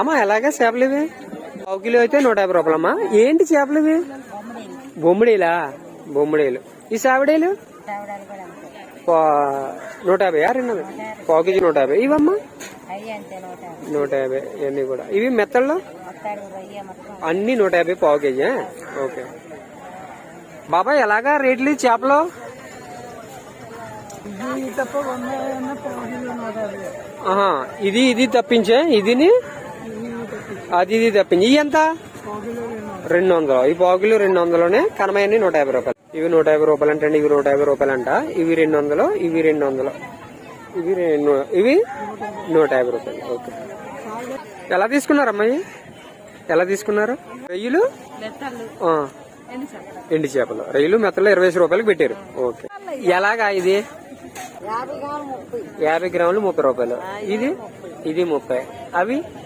అమ్మా ఎలాగా చేపలు ఇవి పావు కిలో అయితే నూట యాభై రూపాయలమ్మా ఏంటి చేపలు ఇవి బొమ్మిడీలా? బొమ్మిడీలు. ఈ సావిడీలు? నూట యాభై వందలు. పావు కేజీ నూట యాభై. ఇవమ్మా? నూట యాభై. ఇవన్నీ కూడా. ఇవి మెత్తల్లో? అన్ని నూట యాభై పావు కేజీ? ఓకే. బాబాయ్ ఎలాగా రేట్లు చేపలు? ఇది ఇది తప్పించే? ఇదిని? అది ఇది తప్పించి ఇవి ఎంత? రెండు వందలు. ఈ కిలో రెండు వందలోనే కనమయ్యని నూట యాభై రూపాయలు. ఇవి నూట యాభై రూపాయలు అంటే ఇవి నూట యాభై రూపాయలు అంట. ఇవి రెండు వందలు ఇవి రెండు వందలు. ఇవి రెండు ఇవి నూట యాభై రూపాయలు. ఓకే. ఎలా తీసుకున్నారు అమ్మాయి? ఎలా తీసుకున్నారు? రొయ్యలు? ఎండి చేపలు. రొయ్యలు మెత్తలు ఇరవై ఐదు రూపాయలకి పెట్టారు. ఓకే. ఎలాగా ఇది? యాభై గ్రాములు ముప్పై. రూపాయలు. ఇది ఇది ముప్పై. అవి?